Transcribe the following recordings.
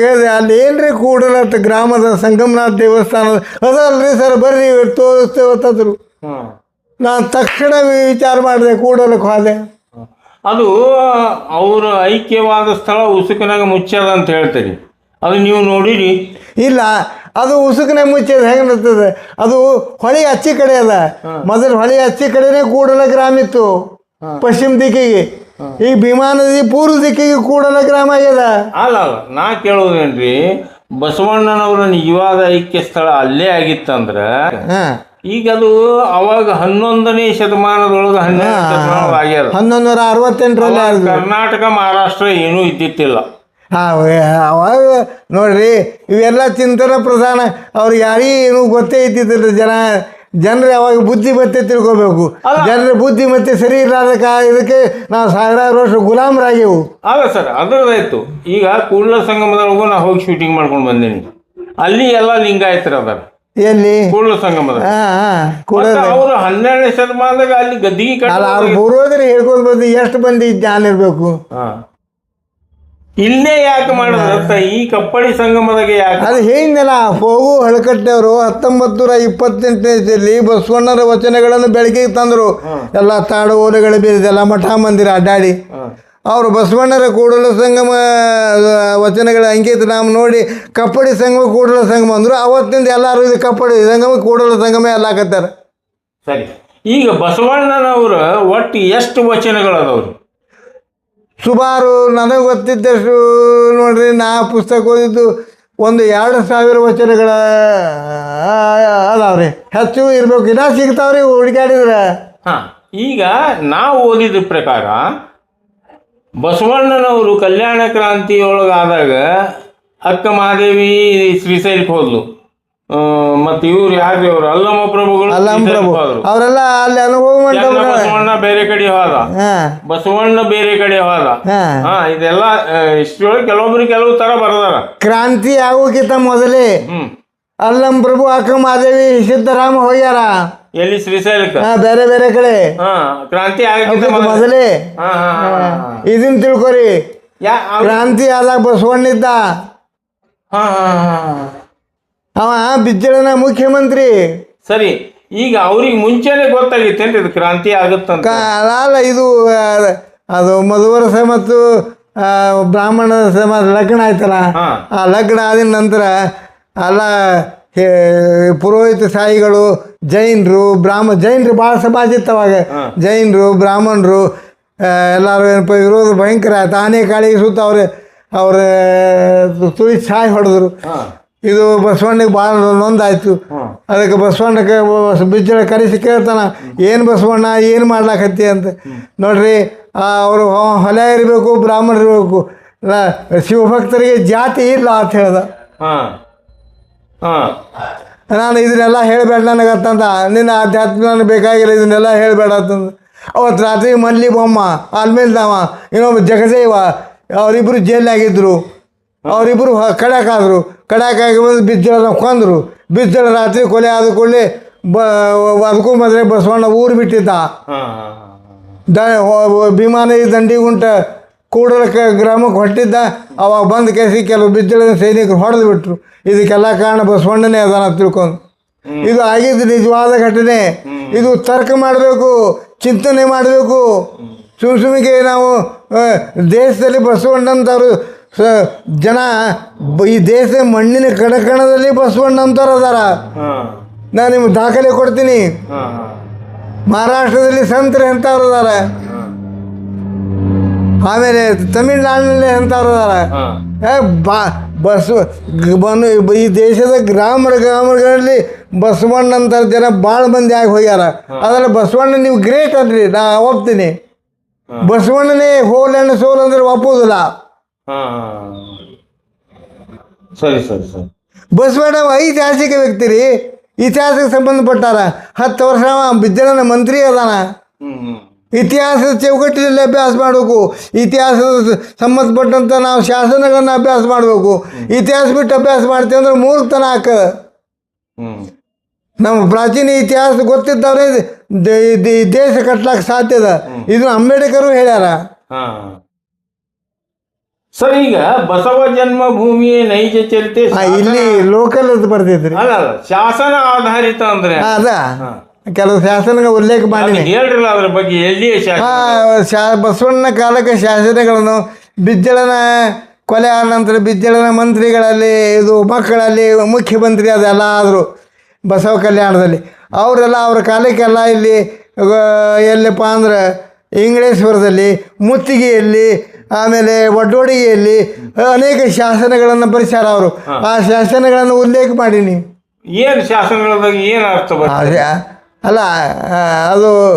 ಕೇಳಿದೆ ಅಲ್ಲಿ ಏನ್ರಿ ಕೂಡಲತ್ತ ಗ್ರಾಮದ ಸಂಗಮನಾಥ ದೇವಸ್ಥಾನದ ಅದಲ್ರಿ ಸರ್ ಬರ್ರಿ ಇವತ್ತು ತೋರಿಸ್ತೇವೆ ಅಂತಂದ್ರು. ನಾನು ತಕ್ಷಣ ವಿಚಾರ ಮಾಡಿದೆ ಕೂಡಲಕ್ಕೆ ಹೋದೆ. ಅದು ಅವರ ಐಕ್ಯವಾದ ಸ್ಥಳ ಉಸುಕಿನಾಗ ಮುಚ್ಚದ ಅಂತ ಹೇಳ್ತೀರಿ. ಅದು ನೀವು ನೋಡಿರಿ. ಇಲ್ಲ ಅದು ಉಸುಕನೆ ಮುಚ್ಚಿದ ಹೆಂಗೆ ನಿರ್ತದೆ ಅದು ಹೊಳಿ ಹಚ್ಚಿ ಕಡೆ ಅದ. ಮೊದಲು ಹೊಳಿ ಹಚ್ಚಿ ಕಡೆನೇ ಕೂಡಲ ಗ್ರಾಮ ಇತ್ತು. ಪಶ್ಚಿಮ ದಿಕ್ಕಿಗೆ. ಈಗ ಭೀಮಾ ನದಿ ಪೂರ್ವ ದಿಕ್ಕಿಗೆ ಕೂಡಲ ಗ್ರಾಮ ಆಗ್ಯದ? ಅಲ್ಲ ಅಲ್ಲ ನಾ ಕೇಳೋದೇನ್ರಿ ಬಸವಣ್ಣನವರ ನಿಜವಾದ ಐಕ್ಯ ಸ್ಥಳ ಅಲ್ಲೇ ಆಗಿತ್ತಂದ್ರ ಹಾ. ಈಗ ಅದು ಅವಾಗ ಹನ್ನೊಂದನೇ ಶತಮಾನದೊಳಗ ಹನ್ನೆರಡು ಶತಮಾನ ಆಗ್ಯದ. ಹನ್ನೊಂದು ನೂರ ಅರವತ್ತೆಂಟರಲ್ಲಿ ಕರ್ನಾಟಕ ಮಹಾರಾಷ್ಟ್ರ ಏನೂ ಇದ್ದಿತ್ತಿಲ್ಲ. ಅವಾಗ ನೋಡ್ರಿ ಇವೆಲ್ಲ ಚಿಂತನ ಪ್ರಧಾನ ಅವ್ರಿಗೆ ಯಾರಿಗೂ ಏನೂ ಗೊತ್ತೇ ಇದ್ದಿದ್ದಿಲ್ಲ ಜನ. ಜನರು ಯಾವಾಗ ಬುದ್ಧಿ ಮತ್ತೆ ತಿಳ್ಕೊಬೇಕು. ಜನರ ಬುದ್ಧಿ ಮತ್ತೆ ಸರಿ ಇರಲಾರ ಇದಕ್ಕೆ ನಾವು ಸಾವಿರಾರು ವರ್ಷ ಗುಲಾಮರಾಗ್ಯವು. ಅಲ್ಲ ಸರ್ ಅದರದಾಯ್ತು ಈಗ ಕೂಡಲ ಸಂಗಮದೊಳಗೂ ನಾ ಹೋಗಿ ಶೂಟಿಂಗ್ ಮಾಡ್ಕೊಂಡು ಬಂದೀನಿ. ಅಲ್ಲಿ ಎಲ್ಲ ಲಿಂಗಾಯತರು ಅದಾರ. ಎಲ್ಲಿ? ಕೂಡಲ ಸಂಗಮದ ಹಾ ಹಾಂ. ಕೂಡ ಅವರು ಹನ್ನೆರಡನೇ ಶತಮಾನದಾಗ ಅಲ್ಲಿ ಗದ್ದಿಗೆ ಅಲ್ಲ ಅವ್ರು ಪೂರ್ವಜರು ಹೇಳ್ಕೊಂಡು ಬಂದು ಎಷ್ಟು ಮಂದಿ ಜ್ಞಾನ ಇರಬೇಕು? ಹಾ. ಇಲ್ಲೇ ಯಾಕೆ ಮಾಡೋದು? ಈ ಕಪ್ಪಡಿ ಸಂಗಮದಾಗ ಯಾಕೆ? ಅದು ಹೇಳಿದ್ನಲ್ಲ ಹೋಗು ಹಳಕಟ್ಟೆಯವರು ಹತ್ತೊಂಬತ್ತು ನೂರ ಇಪ್ಪತ್ತೆಂಟನೇದಲ್ಲಿ ಬಸವಣ್ಣರ ವಚನಗಳನ್ನು ಬೆಳಕಿಗೆ ತಂದರು. ಎಲ್ಲ ತಾಡು ಓಲೆಗಳು ಬೀರಿದೆಲ್ಲ ಮಠ ಮಂದಿರ ಅಡ್ಡಾಡಿ. ಅವರು ಬಸವಣ್ಣರ ಕೂಡಲ ಸಂಗಮ ವಚನಗಳ ಅಂಕಿತ ನಾಮ ನೋಡಿ ಕಪ್ಪಡಿ ಸಂಗಮ ಕೂಡಲ ಸಂಗಮ ಅಂದರು. ಅವತ್ತಿಂದ ಎಲ್ಲರೂ ಇದು ಕಪ್ಪಡಿ ಸಂಗಮ ಕೂಡಲ ಸಂಗಮ ಎಲ್ಲ ಹಾಕತ್ತಾರೆ. ಸರಿ. ಈಗ ಬಸವಣ್ಣನವರು ಒಟ್ಟು ಎಷ್ಟು ವಚನಗಳದವ್ರು? ಸುಮಾರು ನನಗೆ ಗೊತ್ತಿದ್ದಷ್ಟು ನೋಡ್ರಿ ನಾ ಪುಸ್ತಕ ಓದಿದ್ದು ಒಂದು ಎರಡು ಸಾವಿರ ವಚನಗಳ ಅದಾವ್ರಿ. ಹೆಚ್ಚು ಇರ್ಬೇಕು. ಇನ್ನ ಸಿಗ್ತಾವ್ರಿ ಹುಡುಗಾಡಿದ್ರೆ ಹಾ, ಈಗ ನಾವು ಓದಿದ ಪ್ರಕಾರ ಬಸವಣ್ಣನವರು ಕಲ್ಯಾಣ ಕ್ರಾಂತಿಯೊಳಗಾದಾಗ ಅಕ್ಕ ಮಹಾದೇವಿ ಶ್ರೀಶೈಲಕ್ಕೆ ಹೋದ್ಲು. ಮತ್ತು ಇವ್ರು ಯಾರು ಇವ್ರು ಅಲ್ಲಮ್ಮ ಪ್ರಭುಗಳು? ಅಲ್ಲಮ್ಮ ಪ್ರಭು. ಅವರೆಲ್ಲ ಅಲ್ಲಿ ಅನುಭವ ಎಲ್ಲ ಬಸವಣ್ಣ ಬೇರೆ ಕಡೆ ಹೋದ. ಬಸವಣ್ಣ ಬೇರೆ ಕಡೆ ಹೋದ. ಹಾಂ. ಇದೆಲ್ಲ ಇಷ್ಟೊಳಗೆ ಕೆಲವೊಬ್ರು ಕೆಲವು ತರ ಬರದಾರ. ಕ್ರಾಂತಿ ಆಗೋಕ್ಕಿಂತ ಮೊದಲೇ ಅಲ್ಲಮ್ ಅಲ್ಲಂ ಪ್ರಭು ಅಕ್ಕ ಮಾದೇವಿ ಸಿದ್ದರಾಮ ಹೋಗ್ಯಾರ. ಎಲ್ಲಿ? ಶ್ರೀಶೈಲಕ್ಕೆ? ಹಾ, ಬೇರೆ ಬೇರೆ ಕಡೆ. ಹಾ ಕ್ರಾಂತಿ ಆಗಕ್ಕಿಂತ ಮೊದಲು-. ಇದನ್ನ ತಿಳ್ಕೊರಿ. ಯಾ ಕ್ರಾಂತಿ ಆದಾಗ ಬಸವಣ್ಣ ಇದ್ದ. ಹಾ ಹಾ ಹಾ. ಅವ ಬಿದ್ದಳನ ಮುಖ್ಯಮಂತ್ರಿ. ಸರಿ ಈಗ ಅವ್ರಿಗೆ ಮುಂಚೆನೆ ಗೊತ್ತಾಗಿತ್ತೇನ್ರಿ ಇದು ಕ್ರಾಂತಿ ಆಗುತ್ತಂತ? ಅಲ್ಲ ಇದು ಅದು ಮಧುವರಸ ಮತ್ತು ಬ್ರಾಹ್ಮಣ ಸಮಾಜ ಲಗ್ನ ಆಯ್ತಲ್ಲ? ಆ ಲಗ್ನ ಆದ ನಂತರ ಅಲ್ಲ ಪುರೋಹಿತ ಸಾಯಿಗಳು ಜೈನರು ಬ್ರಾಹ್ಮ ಜೈನರು ಭಾಳ ಸಮಾಜ ಅವಾಗ. ಜೈನರು ಬ್ರಾಹ್ಮಣರು ಎಲ್ಲರೂ ಏನಪ್ಪ ವಿರೋಧ ಭಯಂಕರ ಆಯ್ತು ಆನೆ ಕಾಳಿಗೆ ಸುತ್ತ ಅವ್ರೆ ಅವ್ರ ತುಳಿ ಸಾಯಿ ಹೊಡೆದ್ರು. ಇದು ಬಸವಣ್ಣಗೆ ಭಾಳ ನೊಂದಾಯ್ತು. ಅದಕ್ಕೆ ಬಸವಣ್ಣಕ್ಕೆ ಬಿಜ್ಜಳ ಕರೆಸಿ ಕೇಳ್ತಾನ ಏನು ಬಸವಣ್ಣ ಏನು ಮಾಡ್ಲಾಕತ್ತಿ? ಅಂತ. ನೋಡ್ರಿ ಅವರು ಹೊಲ ಇರಬೇಕು ಬ್ರಾಹ್ಮಣ ಇರಬೇಕು. ಶಿವಭಕ್ತರಿಗೆ ಜಾತಿ ಇಲ್ಲ ಅಂತ ಹೇಳ್ದ. ನಾನು ಇದನ್ನೆಲ್ಲ ಹೇಳಬೇಡ ಅಂತಂದ ನಿನ್ನ ಆಧ್ಯಾತ್ಮ ನನಗೆ ಬೇಕಾಗಿಲ್ಲ ಇದನ್ನೆಲ್ಲ ಹೇಳಬೇಡ ಅಂತಂದ. ಅವತ್ತು ರಾತ್ರಿ ಮಲ್ಲಿ ಬೊಮ್ಮ ಆಲ್ಮೇಲ್ದಾವ ಇನ್ನೊಬ್ಬ ಜಗದೇವ ಅವರಿಬ್ಬರು ಜೈಲಾಗಿದ್ದರು ಅವರಿಬ್ಬರು ಕಡಕಾದ್ರು ಕಡಕಾಗಿ ಬಂದು ಬಿದ್ದಳನ್ನ ಕೊಂದರು. ಬಿದ್ದಳ ರಾತ್ರಿ ಕೊಲೆ ಆದ ಕೂಡಲೇ ಬ ಅದಕ್ಕೂ ಮೊದಲೇ ಬಸವಣ್ಣ ಊರು ಬಿಟ್ಟಿದ್ದ. ದ ದಂಡಿ ಗುಂಟ ಕೂಡಲಕ್ಕೆ ಗ್ರಾಮಕ್ಕೆ ಹೊಟ್ಟಿದ್ದ ಅವಾಗ ಬಂದು ಕೇಸಿ ಕೆಲವು ಬಿದ್ದಳ ಸೈನಿಕರು ಹೊಡೆದು ಬಿಟ್ರು. ಇದಕ್ಕೆಲ್ಲ ಕಾರಣ ಬಸವಣ್ಣನೇ ಅದನ್ನು ತಿಳ್ಕೊಂಡು ಇದು ಆಗಿದ್ದು ನಿಜವಾದ ಘಟನೆ. ಇದು ತರ್ಕ ಮಾಡಬೇಕು ಚಿಂತನೆ ಮಾಡಬೇಕು. ಸುಮ್ ಸುಮ್ಮಿಗೆ ನಾವು ದೇಶದಲ್ಲಿ ಬಸವಣ್ಣಂತವರು ಸ ಜನ ಈ ದೇಶದ ಮಣ್ಣಿನ ಕಣಕಣದಲ್ಲಿ ಅಂತಾರ ಅದಾರ ನಾನು ನಿಮ್ಗೆ ದಾಖಲೆ ಕೊಡ್ತೀನಿ. ಮಹಾರಾಷ್ಟ್ರದಲ್ಲಿ ಸಂತರು ಎಂಥವ್ರು ಅದಾರ ಆಮೇಲೆ ತಮಿಳ್ನಾಡಿನಲ್ಲಿ ಎಂಥವ್ರು ಅದಾರ ಬಾ ಬಸವ ಬನ್ನು ಈ ದೇಶದ ಗ್ರಾಮ ಗ್ರಾಮಗಳಲ್ಲಿ ಬಸವಣ್ಣ ಅಂತ ಜನ ಭಾಳ ಮಂದಿ ಆಗಿ ಹೋಗ್ಯಾರ. ಅದರಲ್ಲಿ ಬಸವಣ್ಣ ನೀವು ಗ್ರೇಟ್ ಅನ್ರಿ ನಾ ಒಪ್ತೀನಿ. ಬಸವಣ್ಣನೇ ಹೋಲ್ ಅಂಡ್ ಸೋಲ್ ಅಂದ್ರೆ ಒಪ್ಪೋದಿಲ್ಲ. ಸರಿ ಸರಿ ಸರಿ. ಬಸವಣ್ಣ ಐತಿಹಾಸಿಕ ವ್ಯಕ್ತಿ ರೀ ಇತಿಹಾಸಕ್ಕೆ ಸಂಬಂಧಪಟ್ಟಾರ ಹತ್ತು ವರ್ಷ ಬಿದ್ದನ ಮಂತ್ರಿ ಅದಾನ. ಇತಿಹಾಸದ ಚೌಕಟ್ಟಿನಲ್ಲಿ ಅಭ್ಯಾಸ ಮಾಡಬೇಕು. ಇತಿಹಾಸದ ಸಂಬಂಧಪಟ್ಟಂತ ನಾವು ಶಾಸನಗಳನ್ನ ಅಭ್ಯಾಸ ಮಾಡಬೇಕು. ಇತಿಹಾಸ ಬಿಟ್ಟು ಅಭ್ಯಾಸ ಮಾಡ್ತೀವಿ ಅಂದ್ರೆ ಮೂರ್ಖತನ ಹಾಕ. ನಮ್ಮ ಪ್ರಾಚೀನ ಇತಿಹಾಸ ಗೊತ್ತಿದ್ದವ್ರೆ ದೇಶ ಕಟ್ಲಾಕ ಸಾಧ್ಯದ ಇದು ಅಂಬೇಡ್ಕರು ಹೇಳ್ಯಾರ. ಹಾ. ಸರ್ ಈಗ ಬಸವ ಜನ್ಮಭೂಮಿಯ ನೈಜ ಚರಿತೆ ಇಲ್ಲಿ ಲೋಕಲ್ ಅದು ಬರ್ತೈತ್ರಿ ಅಲ್ಲ ಅಲ್ಲ ಶಾಸನ ಆಧಾರಿತ ಅಂದ್ರೆ ಅದ. ಕೆಲವು ಶಾಸನಗಳ ಉಲ್ಲೇಖ ಮಾಡೀನಿ. ಹೇಳ್ರಲ್ಲ ಅದ್ರ ಬಗ್ಗೆ ಎಲ್ಲಿಯ ಶಾಸನ? ಆ, ಶಾ ಬಸವಣ್ಣ ಕಾಲಕ್ಕೆ ಶಾಸನಗಳನ್ನು ಬಿಜ್ಜಳನ ಕೊಲೆ ಆದ ನಂತರ ಬಿಜ್ಜಳನ ಮಂತ್ರಿಗಳಲ್ಲಿ ಇದು ಮಕ್ಕಳಲ್ಲಿ ಮುಖ್ಯಮಂತ್ರಿ ಅದೆಲ್ಲ ಆದರು ಬಸವ ಕಲ್ಯಾಣದಲ್ಲಿ. ಅವರೆಲ್ಲ ಅವ್ರ ಕಾಲಕ್ಕೆಲ್ಲ ಇಲ್ಲಿ ಆ, ಎಲ್ಲಪ್ಪ ಅಂದ್ರೆ ಇಂಗ್ಳೇಶ್ವರದಲ್ಲಿ ಮುತ್ತಿಗೆಯಲ್ಲಿ ಆಮೇಲೆ ಒಡ್ಡೋಡಿಗೆಯಲ್ಲಿ ಅನೇಕ ಶಾಸನಗಳನ್ನು ಬರೆಸ್ಯಾರ ಅವರು. ಆ ಶಾಸನಗಳನ್ನು ಉಲ್ಲೇಖ ಮಾಡೀನಿ ಶಾಸನಗಳ ಬಗ್ಗೆ ಏನು ಅರ್ಥ ಬರ್ತದೆ? ಅದೇ ಅಲ್ಲ ಅದು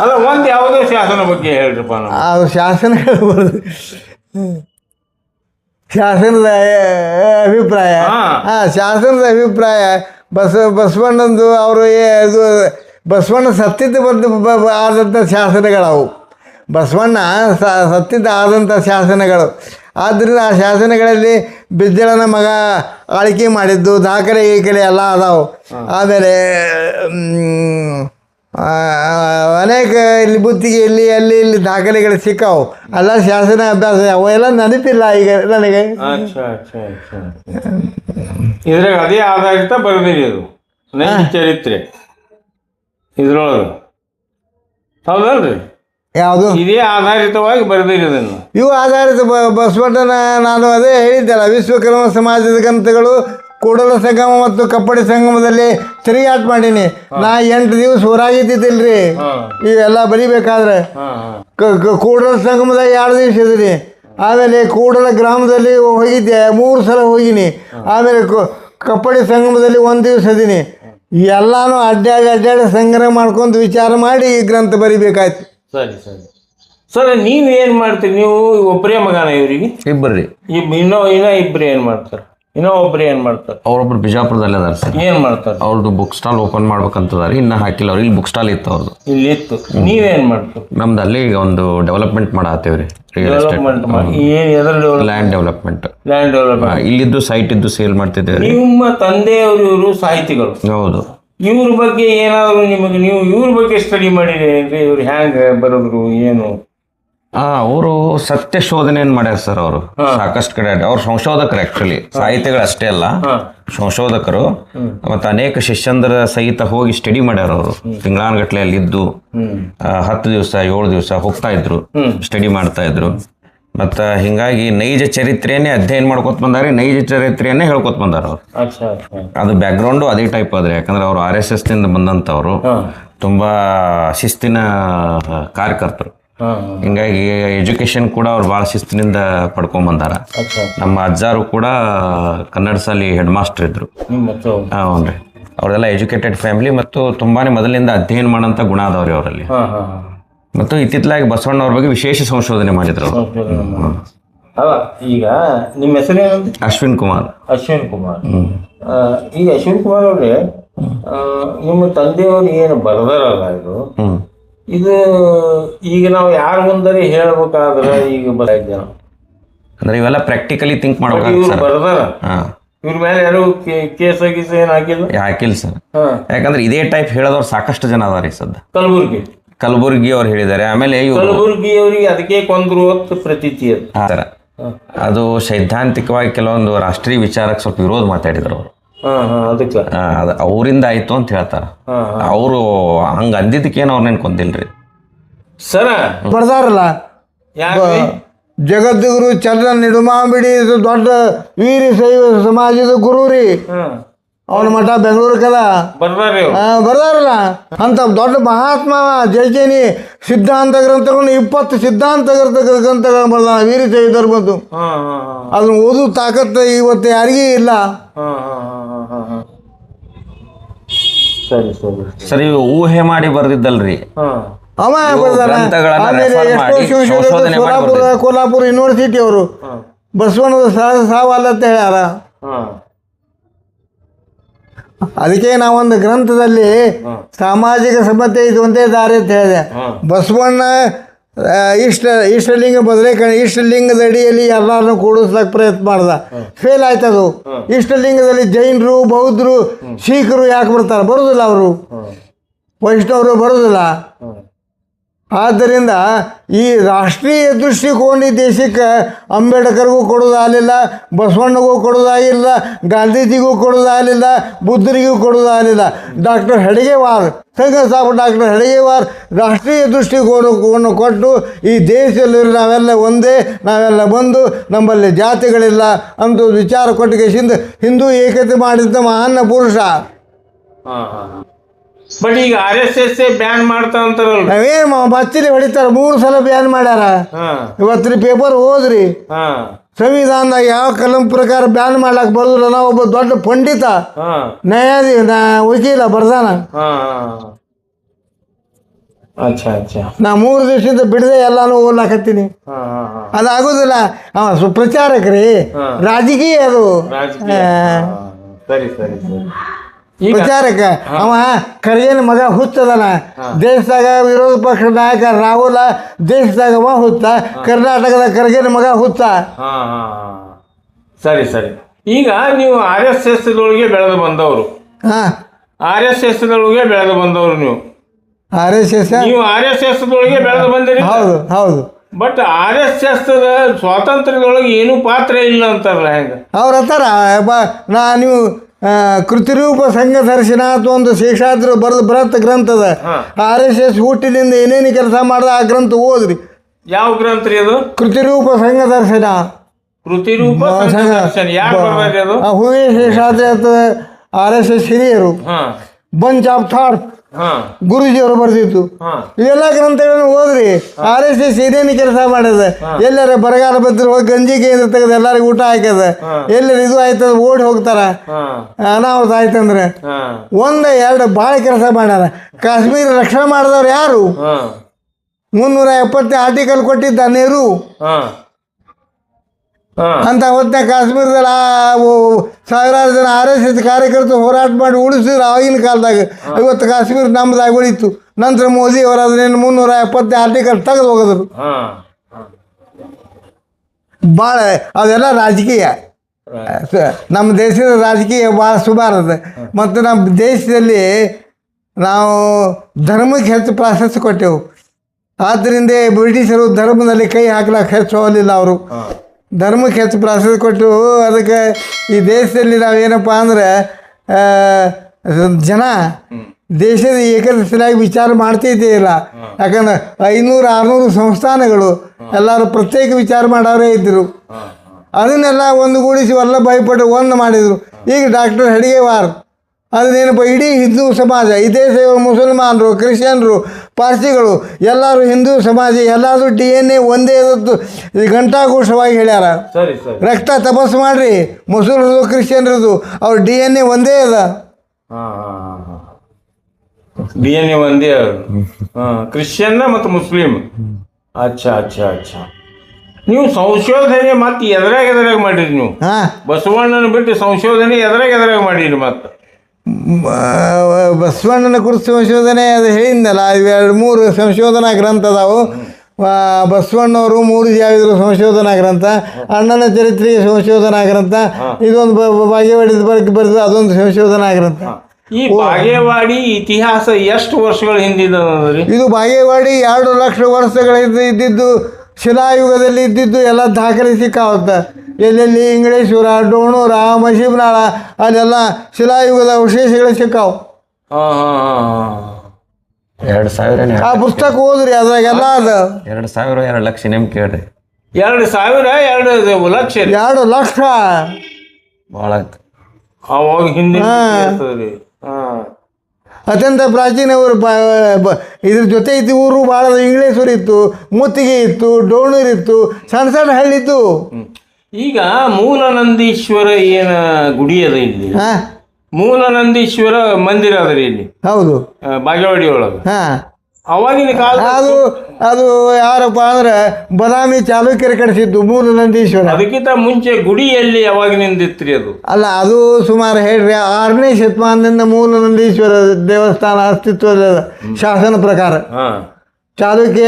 ಅಲ್ಲ ಒಂದು ಯಾವುದೋ ಶಾಸನ ಬಗ್ಗೆ ಹೇಳ್ರಪ್ಪ. ಅದು ಶಾಸನ ಬರೋದು. ಶಾಸನದ ಅಭಿಪ್ರಾಯ. ಹಾ. ಶಾಸನದ ಅಭಿಪ್ರಾಯ ಬಸ ಬಸವಣ್ಣಂದು ಅವರು ಇದು ಬಸವಣ್ಣ ಸತ್ತಿದ್ದು ಬಂದು ಆದಂಥ ಶಾಸನಗಳವು. ಬಸವಣ್ಣ ಸ ಸತ್ತಿದ್ದ ಆದಂಥ ಶಾಸನಗಳು. ಆದ್ದರಿಂದ ಆ ಶಾಸನಗಳಲ್ಲಿ ಬಿದ್ದಳನ ಮಗ ಆಳ್ಕೆ ಮಾಡಿದ್ದು ದಾಖಲೆ ಗೀಕಲೆ ಎಲ್ಲ ಅದಾವು. ಆಮೇಲೆ ಅನೇಕ ಇಲ್ಲಿ ಬುತ್ತಿಗೆ ಇಲ್ಲಿ ಅಲ್ಲಿ ಇಲ್ಲಿ ದಾಖಲೆಗಳು ಸಿಕ್ಕಾವು. ಎಲ್ಲ ಶಾಸನ ಅಭ್ಯಾಸ ಅವೆಲ್ಲ ನೆನಪಿಲ್ಲ ಈಗ ನನಗೆ. ಇದ್ರಾಗ ಅದೇ ಆಧಾರಿತ ಬರೆದಿರಿ ಅದು ಚರಿತ್ರೆ. ಇದ್ರೊಳಗೆ. ಹೌದಲ್ರಿ? ಯಾವುದು? ಇದೇ ಆಧಾರಿತವಾಗಿ ಬರೆದಿರೋದನ್ನು ಇವು ಆಧಾರಿತ ಬಸವಣ್ಣನ ನಾನು ಅದೇ ಹೇಳಿದ್ದಲ್ಲ ವಿಶ್ವಕರ್ಮ ಸಮಾಜದ ಗ್ರಂಥಗಳು ಕೂಡಲ ಸಂಗಮ ಮತ್ತು ಕಪ್ಪಡಿ ಸಂಗಮದಲ್ಲಿ ತಿರುಗಾಟ ಮಾಡೀನಿ. ನಾ ಎಂಟು ದಿವಸ ಹೊರಾಗಿದ್ದಿದ್ದಿಲ್ರಿ. ಇವೆಲ್ಲ ಬರಿಬೇಕಾದ್ರೆ ಕೂಡಲ ಸಂಗಮದಾಗ ಎರಡು ದಿವಸ ಇದ್ರಿ ಆಮೇಲೆ ಕೂಡಲ ಗ್ರಾಮದಲ್ಲಿ ಹೋಗಿದ್ದೆ ಮೂರು ಸಲ ಹೋಗಿನಿ. ಆಮೇಲೆ ಕಪ್ಪಡಿ ಸಂಗಮದಲ್ಲಿ ಒಂದು ದಿವಸ ಇದೀನಿ ಎಲ್ಲಾನು ಅಡ್ಡಾಡಿ ಅಡ್ಡಾಡಿ ಸಂಗ್ರಹ ಮಾಡ್ಕೊಂಡು ವಿಚಾರ ಮಾಡಿ ಈ ಗ್ರಂಥ ಬರಿಬೇಕಾಯ್ತು. ಸರಿ ಸರಿ. ಸರ್ ನೀವು ಏನು ಮಾಡ್ತೀರಿ? ನೀವು ಒಬ್ಬರೇ ಮಗನ ಇವ್ರಿಗೆ? ಇಬ್ಬರಿ ಇಬ್ ಇನ್ನೂ ಇನ್ನೂ ಏನ್ ಏನು ಮಾಡ್ತಾರೆ? ಇನ್ನೂ ಒಬ್ರು ಏನು ಮಾಡ್ತಾರೆ? ಅವ್ರೊಬ್ರು ಬಿಜಾಪುರದಲ್ಲಿ ಅದಾರ ಸರ್. ಏನು ಮಾಡ್ತಾರೆ? ಅವ್ರದ್ದು ಬುಕ್ ಸ್ಟಾಲ್ ಓಪನ್ ಮಾಡ್ಬೇಕಂತದಾರೆ. ಇನ್ನ ಹಾಕಿಲ್ಲ ಅವ್ರು. ಇಲ್ಲಿ ಬುಕ್ ಸ್ಟಾಲ್ ಇತ್ತು ಅವ್ರದ್ದು ಇಲ್ಲಿ ಇತ್ತು. ನೀವೇನು ಮಾಡ್ತೀರಿ? ನಮ್ದು ಅಲ್ಲಿ ಈಗ ಒಂದು ಡೆವಲಪ್ಮೆಂಟ್ ಮಾಡತ್ತೇವ್ರಿ. ರಿಯಲ್ ಎಸ್ಟೇಟ್ ಡೆವಲಪ್ಮೆಂಟ್ ಏನು ಎದ್ರ develop land development land development ಇಲ್ಲಿದ್ದು site ಇದ್ದು ಸೇಲ್ ಮಾಡ್ತಿದ್ದೇವೆ ನಿಮ್ಮ ತಂದೆಯವರು ಇವರು ಸಾಹಿತಿಗಳು. ಹೌದು. ಇವ್ರ ಬಗ್ಗೆ ಏನಾದರೂ ನಿಮಗೆ ನೀವು ಇವ್ರ ಬಗ್ಗೆ ಸ್ಟಡಿ ಮಾಡಿರಿ ಇವ್ರು ಹ್ಯಾಂಗ ಬರೋದ್ರು ಏನು? ಆ ಅವರು ಸತ್ಯ ಶೋಧನೆಯನ್ನು ಮಾಡ್ಯಾರ ಸರ್ ಅವರು. ಸಾಕಷ್ಟು ಕಡೆ ಅವ್ರು ಸಂಶೋಧಕರು ಆಕ್ಚುಲಿ ಸಾಹಿತ್ಯಗಳು ಅಷ್ಟೇ ಅಲ್ಲ. ಹಾಂ. ಸಂಶೋಧಕರು. ಮತ್ತು ಅನೇಕ ಶಿಷ್ಯಂದ್ರ ಸಹಿತ ಹೋಗಿ ಸ್ಟಡಿ ಮಾಡ್ಯಾರ ಅವರು. ತಿಂಗಳಾನ್ಗಟ್ಲೆ ಅಲ್ಲಿ ಇದ್ದು ಹತ್ತು ದಿವಸ ಏಳು ದಿವಸ ಹೋಗ್ತಾ ಇದ್ರು. ಸ್ಟಡಿ ಮಾಡ್ತಾ ಇದ್ರು. ಮತ್ತು ಹಿಂಗಾಗಿ ನೈಜ ಚರಿತ್ರೆಯನ್ನೇ ಅಧ್ಯಯನ ಮಾಡ್ಕೊತ ಬಂದಾರೆ ನೈಜ ಚರಿತ್ರೆಯನ್ನೇ ಹೇಳ್ಕೊತ ಬಂದಾರ ಅವ್ರು. ಅದು ಬ್ಯಾಕ್ಗ್ರೌಂಡು ಅದೇ ಟೈಪ್ ಆದ್ರೆ ಯಾಕಂದ್ರೆ ಅವರು ಆರ್ ಎಸ್ ಎಸ್ನಿಂದ ಬಂದಂಥವ್ರು. ಬಂದಂತವ್ರು ತುಂಬ ಶಿಸ್ತಿನ ಕಾರ್ಯಕರ್ತರು. ಹಿಂಗಾಗಿ ಎಜುಕೇಶನ್ ಕೂಡ ಅವ್ರು ಭಾಳ ಶಿಸ್ತಿನಿಂದ ಪಡ್ಕೊಂಬಂದಾರ ನಮ್ಮ ಅಜ್ಜಾರು ಕೂಡ ಕನ್ನಡ ಸಾಲಿ ಹೆಡ್ ಮಾಸ್ಟರ್ ಇದ್ರು. ಹ್ಞೂ ರೀ ಅವ್ರದೆಲ್ಲ ಎಜುಕೇಟೆಡ್ ಫ್ಯಾಮಿಲಿ ಮತ್ತು ತುಂಬಾನೇ ಮೊದಲಿಂದ ಅಧ್ಯಯನ ಮಾಡೋಂಥ ಗುಣ ಅದಾವ್ರಿ ಅವರಲ್ಲಿ. ಮತ್ತು ಇತ್ತಿತ್ತಲಾಗಿ ಬಸವಣ್ಣ ಅವ್ರ ಬಗ್ಗೆ ವಿಶೇಷ ಸಂಶೋಧನೆ ಮಾಡಿದ್ರು ಅವರು. ಅಲ್ಲ ಈಗ ನಿಮ್ಮ ಹೆಸರೇನಂತ ಅಶ್ವಿನ್ ಕುಮಾರ್. ಅಶ್ವಿನ್ ಕುಮಾರ್. ಆ, ಈಗ ಅಶ್ವಿನ್ ಕುಮಾರ್ ಅವ್ರೆ ಆ, ನಿಮ್ಮ ತಂದೆಯವರು ಏನು ಬರ್ದಾರಲ್ಲ ಇದು? ಹ್ಮ್. ಇದು ಈಗ ನಾವು ಯಾರ ಮುಂದರಿ ಹೇಳ್ಬೇಕಾದ್ರೆ ಈಗ ಬರ ಅಂದ್ರೆ ಇವೆಲ್ಲ ಪ್ರಾಕ್ಟಿಕಲಿ ಥಿಂಕ್ ಮಾಡ್ಬೇಕಾಗುತ್ತೆ ಇವ್ರು ಸರ್. ಬರೆದಾರ? ಹಾ. ಇವ್ರ ಮೇಲೆ ಯಾರು ಕೇಸ್ ಗೀಸ್ ಏನ್ ಹಾಕಿಲ್ಲ? ಹಾಕಿಲ್ಲ ಸರ್. ಹಾ. ಯಾಕಂದ್ರೆ ಇದೇ ಟೈಪ್ ಹೇಳೋದವ್ರು ಸಾಕಷ್ಟು ಜನ ಅದಾರ ಈ ಸದ್ದ ಕಲಬುರ್ಗಿ. ಕಲಬುರ್ಗಿ ಅವ್ರು ಹೇಳಿದ್ದಾರೆ. ಆಮೇಲೆ ಇವರು ಕಲಬುರ್ಗಿ ಅವರಿಗೆ ಅದಕ್ಕೆ ಕೊಂದ್ರು ಅಂತ ಪ್ರತೀತಿ ಅದು. ಸೈದ್ಧಾಂತಿಕವಾಗಿ ಕೆಲವೊಂದು ರಾಷ್ಟ್ರೀಯ ವಿಚಾರಕ್ಕೆ ಸ್ವಲ್ಪ ವಿರೋಧ ಮಾತಾಡಿದ್ರು ಅವರು. ಹಾ ಹಾ ಅದಕ್ಕೆ. ಅದು ಅವರಿಂದ ಆಯ್ತು ಅಂತ ಹೇಳ್ತಾರ. ಹಾ ಅವರು ಹಂಗ ಅಂದಿದ್ದಕ್ಕೇನು ಅವ್ರನ್ನೇನು ಕೊಂದಿಲ್ರಿ. ಸರ? ಬರ್ದಾರಲ್ಲ. ಯಾಕೆ ಜಗದ್ಗುರು ಚಂದ್ರ ನಿಡುಮಾಂಬಿಡಿ ಇದು ದೊಡ್ಡ ವೀರ ಶೈವ ಸಮಾಜದ ಗುರು ರೀ. ಹಾ. ಅವನ ಮಠ ಬೆಂಗಳೂರಕ್ಕೆಲ್ಲ? ಬರ್ದಾರಿ ಬರ್ದಾರಲ್ಲ? ಅಂತ ದೊಡ್ಡ ಮಹಾತ್ಮ ಜೈಜೇನಿ ಸಿದ್ಧಾಂತ ಗ್ರಂಥಗಳನ್ನ ಇಪ್ಪತ್ತು ಸಿದ್ಧಾಂತ ಗ್ರಂಥ ಗ್ರಂಥಗಳನ್ನು ಬರ್ದಾನ ವೀರ ಚೈತರ್ ಹಾ ಅದನ್ನ ಓದು ತಾಕತ್ತು ಇವತ್ತು ಯಾರಿಗೂ ಇಲ್ಲ. ಸರಿ ಸರಿ ಊಹೆ ಮಾಡಿ ಬರ್ದಿದ್ದಲ್ರಿ. ಹಾ. ಅವ ಬರ್ದಿದ್ದು. ಕೋಲ್ಹಾಪುರ ಯೂನಿವರ್ಸಿಟಿ ಅವರು ಬಸವಣ್ಣದ ಅಂತ ಹೇಳ್ಯಾರ. ಹಾ. ಅದಕ್ಕೆ ನಾವೊಂದು ಗ್ರಂಥದಲ್ಲಿ ಸಾಮಾಜಿಕ ಸಮತೆ ಇದು ಒಂದೇ ದಾರಿ ಅಂತ ಹೇಳಿದೆ. ಬಸವಣ್ಣ ಇಷ್ಟ ಇಷ್ಟಲಿಂಗ ಇಷ್ಟ ಇಷ್ಟಲಿಂಗದ ಅಡಿಯಲ್ಲಿ ಎಲ್ಲರನ್ನು ಕೂಡಿಸ್ಲಕ್ಕೆ ಪ್ರಯತ್ನ ಮಾಡ್ದ. ಫೇಲ್ ಆಯ್ತದು. ಇಷ್ಟಲಿಂಗದಲ್ಲಿ ಜೈನರು ಬೌದ್ಧರು ಸಿಖ್ರು ಯಾಕೆ ಬರ್ತಾರೆ? ಬರೋದಿಲ್ಲ ಅವರು. ವೈಷ್ಣವರು ಬರೋದಿಲ್ಲ. ಆದ್ದರಿಂದ ಈ ರಾಷ್ಟ್ರೀಯ ದೃಷ್ಟಿಕೋನ ದೇಶಕ್ಕೆ ಅಂಬೇಡ್ಕರ್ಗೂ ಕೊಡೋದಾಗಲಿಲ್ಲ, ಬಸವಣ್ಣಗೂ ಕೊಡೋದಾಗಿಲ್ಲ ಗಾಂಧೀಜಿಗೂ ಕೊಡೋದಾಗಲಿಲ್ಲ, ಬುದ್ಧರಿಗೂ ಕೊಡೋದಾಗಲಿಲ್ಲ. ಡಾಕ್ಟರ್ ಹೆಡಗೇವಾರ್, ಸಂಘ ಸಾಬ್ ಡಾಕ್ಟರ್ ಹೆಡಗೇವಾರ್ ರಾಷ್ಟ್ರೀಯ ದೃಷ್ಟಿಕೋನವನ್ನು ಕೊಟ್ಟು ಈ ದೇಶದಲ್ಲಿ ನಾವೆಲ್ಲ ಒಂದೇ, ನಾವೆಲ್ಲ ಬಂದು ನಮ್ಮಲ್ಲಿ ಜಾತಿಗಳಿಲ್ಲ ಅಂತ ವಿಚಾರ ಕೊಟ್ಟಿಗೆ ಹಿಂದೂ ಏಕತೆ ಮಾಡಿದ್ದ ಮಹಾನ್ ಪುರುಷ. ಬಟ್ ಈಗ ಆರ್ ಎಸ್ ಎಸ್ ಬ್ಯಾನ್ ಮಾಡ್ತಾ ಅಂತಾರಲ್ಲ ಬಚ್ಚಲಿ ಹೊಡಿತಾರೆ ಮೂರು ಸಲ ಬ್ಯಾನ್ ಮಾಡ್ಯಾರ. ಇವತ್ತು ಪೇಪರ್ ಓದ್ರಿ. ಸಂವಿಧಾನದಾಗ ಯಾವ ಕಲಂ ಪ್ರಕಾರ ಬ್ಯಾನ್ ಮಾಡ್ಲಾಕ ಬರೋದಿಲ್ಲ ನಾವು ಒಬ್ಬ ದೊಡ್ಡ ಪಂಡಿತ ನ್ಯಾಯಾಧಿ ವಕೀಲ ಬರ್ದಾನ. ಹಾ ಅಚ್ಚಾ ಅಚ್ಚಾ. ನಾ ಮೂರು ದಿವಸದಿಂದ ಬಿಡದೆ ಎಲ್ಲಾನು ಓದ್ಲಾಕತ್ತೀನಿ. ಅದಾಗೋದಿಲ್ಲ. ಅವ ಪ್ರಚಾರಕ್ರಿ ರಾಜಕೀಯ ಅದು. ಸರಿ ಸರಿ ಸರಿ. ಪ್ರಚಾರಕ ಅವ ಕರಿಯನ ಮಗ ಹುತ್ತದನ ದೇಶದಾಗ ವಿರೋಧ ಪಕ್ಷದ ನಾಯಕ ರಾಹುಲ ದೇಶದಾಗ ಅವ ಹುತ್ತ ಕರ್ನಾಟಕದ ಖರ್ಗೆನ ಮಗ ಹುತ್ತ. ಸರಿ ಸರಿ. ಈಗ ನೀವು ಆರ್ ಎಸ್ ಎಸ್ ದೊಳಗೆ ಬೆಳೆದು ಬಂದವರು. ಆರ್ ಎಸ್ ಎಸ್ ದೊಳಗೆ ಬೆಳೆದು ಬಂದವರು ನೀವು. ಆರ್ ಎಸ್ ಎಸ್ ನೀವು ಆರ್ ಎಸ್ ಎಸ್ ದೊಳಗೆ ಬೆಳೆದು ಬಂದಿರಿ. ಹೌದು ಹೌದು. ಬಟ್ ಆರ್ ಎಸ್ ಎಸ್ ಸ್ವಾತಂತ್ರ್ಯದೊಳಗೆ ಏನು ಪಾತ್ರ ಇಲ್ಲ ಅಂತಾರಲ್ಲ ಹೆಂಗ? ಅವ್ರ ಬ ನಾ ನೀವು ಕೃತಿರೂಪ ಸಂಘ ದರ್ಶನ ಅಥವಾ ಒಂದು ಶೇಷಾದ್ರ ಬರೆದು ಬೃಹತ್ ಗ್ರಂಥ ಅದ. ಆರ್ ಎಸ್ ಎಸ್ ಹುಟ್ಟಿನಿಂದ ಏನೇನು ಕೆಲಸ ಮಾಡ್ದ ಆ ಗ್ರಂಥ ಓದ್ರಿ. ಯಾವ ಗ್ರಂಥ ರೀ ಅದು? ಕೃತಿರೂಪ ಸಂಘ ದರ್ಶನ. ಕೃತಿರೂಪ ಸಂಘ ದರ್ಶನ. ಯಾರು ಬರ್ದಾರಿ ಅದು? ಆ ಹೂವೇ ಶೇಷಾದ್ರಿ ಅಥವಾ ಆರ್ ಎಸ್ ಎಸ್ ಹಿರಿಯರು. ಬಂಚ್ ಆಫ್ ಥಾಟ್ ಗುರುಜಿಯವರು ಬರೆದಿತ್ತು ಹಾ. ಇವೆಲ್ಲ ಗ್ರಂಥಗಳನ್ನು ಓದ್ರಿ. ಆರ್ ಎಸ್ ಎಸ್ ಏನೇನು ಕೆಲಸ ಮಾಡದ ಎಲ್ಲರ ಬರಗಾಲ ಬಂದ್ರೆ ಹೋಗಿ ಗಂಜಿ ಕೇಂದ್ರ ತೆಗೆದು ಎಲ್ಲರಿಗೂ ಊಟ ಹಾಕದ ಎಲ್ಲರ ಇದು ಆಯ್ತದ? ಓಡಿ ಹೋಗ್ತಾರ? ಅನಾಹುತ ಆಯ್ತಂದ್ರೆ? ಒಂದ ಎರಡು ಭಾಳ ಕೆಲಸ ಮಾಡ್ಯಾರ. ಕಾಶ್ಮೀರ ರಕ್ಷಣೆ ಮಾಡಿದವ್ರು ಯಾರು? ಮುನ್ನೂರ ಎಪ್ಪತ್ತು ಆರ್ಟಿಕಲ್ ಕೊಟ್ಟಿದ್ದ ನೆಹರು. ಅಂತ ಹೊತ್ತಿನ ಕಾಶ್ಮೀರದಲ್ಲಿ ಆ ಸಾವಿರಾರು ಜನ ಆರ್ ಎಸ್ ಎಸ್ ಕಾರ್ಯಕರ್ತರು ಹೋರಾಟ ಮಾಡಿ ಉಳಿಸಿದ್ರು ಆಗಿನ ಕಾಲದಾಗ. ಇವತ್ತು ಕಾಶ್ಮೀರ ನಮ್ಮದಾಗಿ ಉಳಿತು. ನಂತರ ಮೋದಿ ಅವರು ಅದನ್ನೇನು ಮುನ್ನೂರ ಎಪ್ಪತ್ತು ಆರ್ಟಿಕಲ್ ತೆಗೆದು ಹೋಗಿದ್ರು. ಭಾಳ ಅದೆಲ್ಲ ರಾಜಕೀಯ. ನಮ್ಮ ದೇಶದ ರಾಜಕೀಯ ಭಾಳ ಸುಮಾರದ ಮತ್ತು ನಮ್ಮ ದೇಶದಲ್ಲಿ ನಾವು ಧರ್ಮಕ್ಕೆ ಹೆಚ್ಚು ಪ್ರಾಶಸ್ತ್ಯ ಕೊಟ್ಟೆವು. ಆದ್ದರಿಂದ ಬ್ರಿಟಿಷರು ಧರ್ಮದಲ್ಲಿ ಕೈ ಹಾಕ್ಲಕ್ಕೆ ಹೆಚ್ಚು ಹೋಗಲಿಲ್ಲ ಅವರು. ಧರ್ಮಕ್ಕೆ ಹೆಚ್ಚು ಪ್ರಾಶಸ್ತ್ಯ ಕೊಟ್ಟು ಅದಕ್ಕೆ ಈ ದೇಶದಲ್ಲಿ ನಾವೇನಪ್ಪ ಅಂದ್ರೆ ಜನ ದೇಶದ ಏಕದಶಿಯಾಗಿ ವಿಚಾರ ಮಾಡ್ತಿದ್ದೇ ಇಲ್ಲ. ಯಾಕಂದ್ರೆ ಐನೂರು ಆರುನೂರು ಸಂಸ್ಥಾನಗಳು ಎಲ್ಲರೂ ಪ್ರತ್ಯೇಕ ವಿಚಾರ ಮಾಡೋರೇ ಇದ್ದರು ಅದನ್ನೆಲ್ಲ ಒಂದುಗೂಡಿಸಿ ಎಲ್ಲ ಭಯಪಟ್ಟು ಒಂದು ಮಾಡಿದರು. ಈಗ ಡಾಕ್ಟರ್ ಹೆಡ್ಗೇವಾರ್ ಅದನ್ನೇನಪ್ಪ ಇಡೀ ಹಿಂದೂ ಸಮಾಜ ಇದೇ ಸೇವ ಮುಸಲ್ಮಾನರು ಕ್ರಿಶ್ಚಿಯನ್ರು ಪಾರ್ಸಿಗಳು ಎಲ್ಲರೂ ಹಿಂದೂ ಸಮಾಜ ಎಲ್ಲರೂ ಡಿ ಎನ್ ಎ ಒಂದೇ ಇದ್ದದ್ದು ಈ ಘಂಟಾಘೋಷವಾಗಿ ಹೇಳ್ಯಾರ. ರಕ್ತ ತಪಸ್ಸು ಮಾಡ್ರಿ ಮುಸಲ್ರದು ಕ್ರಿಶ್ಚಿಯನ್ರದು ಅವ್ರ ಡಿ ಎನ್ ಎ ಒಂದೇ ಅದ ಡಿ ಎನ್ ಎ ಒಂದೇ ಹಾ ಕ್ರಿಶ್ಚಿಯನ್ ಮತ್ತು ಮುಸ್ಲಿಂ. ಅಚ್ಚಾ ಅಚ್ಚಾ ಅಚ್ಚಾ. ನೀವು ಸಂಶೋಧನೆ ಮತ್ತೆ ಎದುರಾಗ ಎದುರಾಗ ಮಾಡಿರಿ ನೀವು? ಹಾಂ. ಬಸವಣ್ಣನ ಬಿಟ್ಟು ಸಂಶೋಧನೆ ಎದುರಾಗ ಎದುರಾಗ ಮಾಡಿರಿ ಮತ್ತೆ ಬಸವಣ್ಣನ ಕುರಿತು ಸಂಶೋಧನೆ ಅದು ಹೇಳಿದ್ನಲ್ಲ ಇವೆರಡು ಮೂರು ಸಂಶೋಧನಾ ಗ್ರಂಥ ಅದಾವು. ಬಸವಣ್ಣವರು ಮೂರು ಜಾವಿದ್ರು ಸಂಶೋಧನಾ ಗ್ರಂಥ ಅಣ್ಣನ ಚರಿತ್ರೆಗೆ ಸಂಶೋಧನಾ ಗ್ರಂಥ ಇದೊಂದು ಬಾಗೇವಾಡಿದ ಬಗ್ಗೆ ಬರೆದು ಅದೊಂದು ಸಂಶೋಧನಾ ಗ್ರಂಥ. ಈ ಬಾಗೇವಾಡಿ ಇತಿಹಾಸ ಎಷ್ಟು ವರ್ಷಗಳ ಹಿಂದಿದ್ದು ಇದು ಬಾಗೇವಾಡಿ ಎರಡು ಲಕ್ಷ ವರ್ಷಗಳ ಹಿಂದೆ ಇದ್ದಿದ್ದು ಶಿಲಾಯುಗದಲ್ಲಿ ಇದ್ದಿದ್ದು ಎಲ್ಲ ದಾಖಲೆ ಸಿಕ್ಕಾವತ್ತ ಎಲ್ಲೆಲ್ಲಿ ಇಂಗ್ಲೇಶ್ವರ ಡೋಣೂರ ಮಶೀಬ್ನಾಳ ಅಲ್ಲೆಲ್ಲ ಶಿಲಾಯುಗದ ಅವಶೇಷಗಳು ಸಿಕ್ಕಾವು. ಹಾ ಹಾ ಹಾ ಎರಡು ಸಾವಿರ ಆ ಪುಸ್ತಕ ಓದ್ರಿ ಅದ್ರಾಗೆಲ್ಲ ಅದ. ಎರಡು ಸಾವಿರ ಎರಡು ಲಕ್ಷ ನಿಮ್ ಕೇಳ್ರಿ. ಎರಡು ಸಾವಿರ ಎರಡು ಲಕ್ಷ ಎರಡು ಲಕ್ಷ. ಭಾಳ ಆಯ್ತು. ಅವಾಗ ಹಿಂದಿನ ಹಾ. ಅತ್ಯಂತ ಪ್ರಾಚೀನವರು ಇದ್ರ ಜೊತೆ ಇದ್ದು ಊರು ಭಾಳ ಇಂಗ್ಲೇಶ್ವರ ಇತ್ತು ಮುತ್ತಿಗೆ ಇತ್ತು ಡೋಣೂರ್ ಇತ್ತು ಸಣ್ಣ ಸಣ್ಣ ಹಳ್ಳಿ ಇತ್ತು ಹ್ಮ್. ಈಗ ಮೂಲನಂದೀಶ್ವರ ಏನ ಗುಡಿ ಅದ ಇಲ್ಲಿ? ಹಾಂ. ಮೂಲನಂದೀಶ್ವರ ಮಂದಿರ ಅದ್ರಿ ಇಲ್ಲಿ? ಹೌದು. ಬಾಗೇವಾಡಿ ಒಳಗೆ ಹಾಂ. ಅವಾಗಿನ ಕಾಲ ಅದು ಅದು ಯಾರಪ್ಪ ಅಂದ್ರೆ ಬದಾಮಿ ಚಾಲುಕ್ಯರು ಕಟ್ಟಿಸಿದ್ದು ಮೂರು ನಂದೀಶ್ವರ. ಅದಕ್ಕಿಂತ ಮುಂಚೆ ಗುಡಿಯಲ್ಲಿ ಯಾವಾಗಿನಿಂದಿತ್ರಿ ಅದು? ಅಲ್ಲ ಅದು ಸುಮಾರು ಹೇಳ್ರಿ ಆರನೇ ಶತಮಾನದಿಂದ ಮೂರು ನಂದೀಶ್ವರ ದೇವಸ್ಥಾನ ಅಸ್ತಿತ್ವದ ಶಾಸನ ಪ್ರಕಾರ. ಚಾಲುಕ್ಯ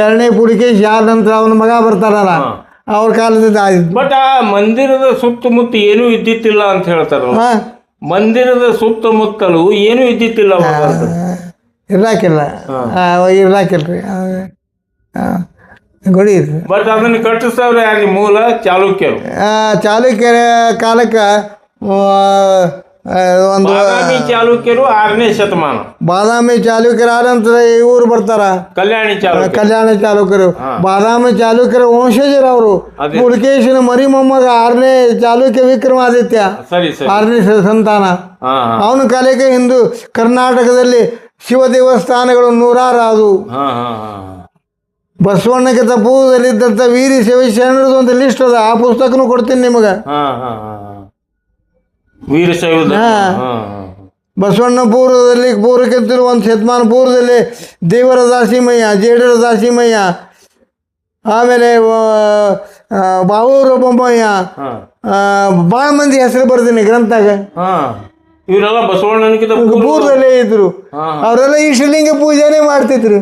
ಎರಡನೇ ಪುಡಿಕೇಶ್ ಯಾರ ನಂತರ ಅವನ ಮಗ ಬರ್ತಾರಲ್ಲ ಅವ್ರ ಕಾಲದಿಂದ ಆಯ್ತು. ಬಟ್ ಆ ಮಂದಿರದ ಸುತ್ತಮುತ್ತ ಏನೂ ಇದ್ದಿತ್ತಿಲ್ಲ ಅಂತ ಹೇಳ್ತಾರ ಮಂದಿರದ ಸುತ್ತಮುತ್ತಲು ಏನೂ ಇದ್ದಿತ್ತಿಲ್ಲ. ಇರ್ಲಾಕಿಲ್ಲ ಆ, ಇರ್ಲಾಕಿಲ್ಲ ರೀ ಆ, ಗುಡಿ ಇದು ಬಟ್ ಅದನ್ನ ಕಟ್ಟಿಸ್ತವ್ರು ಮೂಲ ಚಾಲುಕ್ಯರು. ಚಾಲುಕ್ಯ ಚಾಲುಕ್ಯರ ಕಾಲಕ್ಕೆ ಒಂದು ಚಾಲುಕ್ಯರು ಆರನೇ ಶತಮಾನ. ಬಾದಾಮಿ ಚಾಲುಕ್ಯರು ಆನಂತರ ಇವ್ರು ಬರ್ತಾರ? ಕಲ್ಯಾಣಿ ಚಾಲುಕ್ಯ ಕಲ್ಯಾಣ ಚಾಲುಕ್ಯರು. ಬಾದಾಮಿ ಚಾಲುಕ್ಯರ ವಂಶಜರು ಅವರು. ಪುಲಕೇಶಿನ ಮರಿ ಮೊಮ್ಮಗ ಆರನೇ ಚಾಲುಕ್ಯ ವಿಕ್ರಮಾದಿತ್ಯ. ಆರನೇ ಸಂತಾನ. ಅವನ ಕಾಲಕ್ಕೆ ಹಿಂದೂ ಕರ್ನಾಟಕದಲ್ಲಿ ಶಿವ ದೇವಸ್ಥಾನಗಳು ನೂರಾರು ಆದವು ಹಾ ಹಾ ಹಾ. ಬಸವಣ್ಣಕ್ಕೆ ತಪ್ಪುವುದಲ್ಲಿದ್ದಂಥ ವೀರಿ ಶಿವಶರಣರದು ಒಂದು ಲಿಸ್ಟ್ ಅದ. ಆ ಪುಸ್ತಕನೂ ಕೊಡ್ತೀನಿ ನಿಮಗೆ. ಹಾ ಬಸವಣ್ಣ ಪೂರ್ವದಲ್ಲಿ ಪೂರ್ವಕ್ಕಿಂತಲೂ ಒಂದು ಶತಮಾನ ಪೂರ್ವದಲ್ಲಿ ದೇವರ ದಾಸಿಮಯ್ಯ ಜೇಡರ ದಾಸಿಮಯ್ಯ ಆಮೇಲೆ ಬಾವೂರು ಬೊಮ್ಮಯ್ಯ ಭಾಳ ಮಂದಿ ಹೆಸರು ಬರ್ತೀನಿ ಗ್ರಂಥಾಗ ಇವರೆಲ್ಲ ಬಸವಣ್ಣನಕ್ಕಿಂತ ಪೂರ್ವ- ಪೂರ್ವದಲ್ಲೇ ಇದ್ರು. ಅವರೆಲ್ಲ ಇಷ್ಟಲಿಂಗ ಪೂಜೆನೇ ಮಾಡ್ತಿದ್ರು.